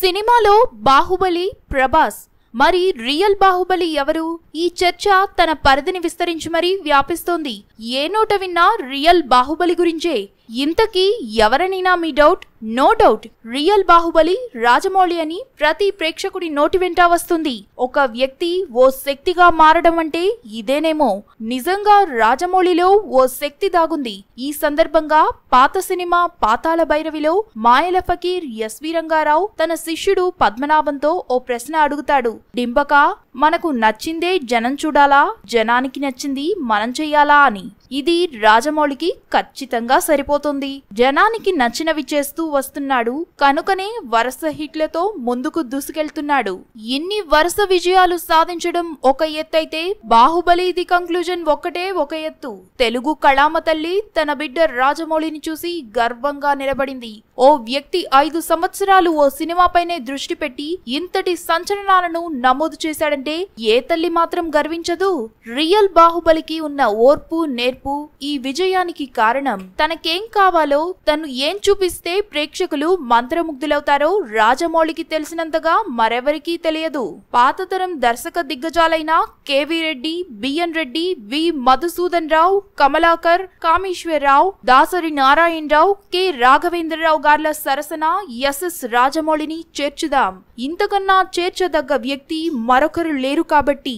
సినిమాలో బాహుబలి ప్రభాస్ మరి రియల్ బాహుబలి ఎవరు? ఈ చర్చ తన పరిధిని విస్తరించి మరీ వ్యాపిస్తోంది. ఏ నోట విన్నా రియల్ బాహుబలి గురించే. ఇంతకీ ఎవరనైనా మీ doubt? No doubt. Real Baahubali Rajamouli అని ప్రతి ప్రేక్షకుడి నోటి వెంట వస్తుంది. ఒక వ్యక్తి ఓ శక్తిగా మారడం అంటే ఇదేనేమో. నిజంగా రాజమౌళిలో ఓ శక్తి దాగుంది. ఈ సందర్భంగా పాత సినిమా పాతాళ భైరవిలో మాయల ఫకీర్ ఎస్వి రంగారావు తన శిష్యుడు పద్మనాభంతో ఓ ప్రశ్న అడుగుతాడు. డింబక మనకు నచ్చిందే జనం చూడాలా? జనానికి నచ్చింది మనం చెయ్యాలా అని. ఇది రాజమౌళికి ఖచ్చితంగా సరిపోతుంది. జనానికి నచ్చినవి చేస్తూ వస్తున్నాడు. కనుకనే వరుస హిట్లతో ముందుకు దూసుకెళ్తున్నాడు. ఇన్ని వరుస విజయాలు సాధించడం ఒక ఎత్తైతే బాహుబలి ది కంక్లూజన్ ఒక్కటే ఒక ఎత్తు. తెలుగు కళామ తల్లి తన బిడ్డ రాజమౌళిని చూసి గర్వంగా నిలబడింది. ఓ వ్యక్తి ఐదు సంవత్సరాలు ఓ సినిమాపైనే దృష్టి పెట్టి ఇంతటి సంచలనాలను నమోదు చేశాడంటే ఏ తల్లి మాత్రం గర్వించదు? రియల్ బాహుబలికి ఉన్న ఓర్పు నేర్పు ఈ విజయానికి కారణం. తనకేం కావాలో తను ఏం చూపిస్తే ప్రేక్షకులు మంత్రముగ్ధులవుతారో రాజమౌళికి తెలిసినంతగా మరెవరికీ తెలియదు. పాతతరం దర్శక దిగ్గజాలైన K V Reddy B N Reddy V. Madhusudan Rao Kamalakar Kameswara Rao Dasari Narayana Rao K. Raghavendra Rao కళాకారుల సరసన ఎస్ఎస్ రాజమౌళిని చేర్చుదాం. ఇంతకన్నా చేర్చదగ్గ వ్యక్తి మరొకరు లేరు కాబట్టి.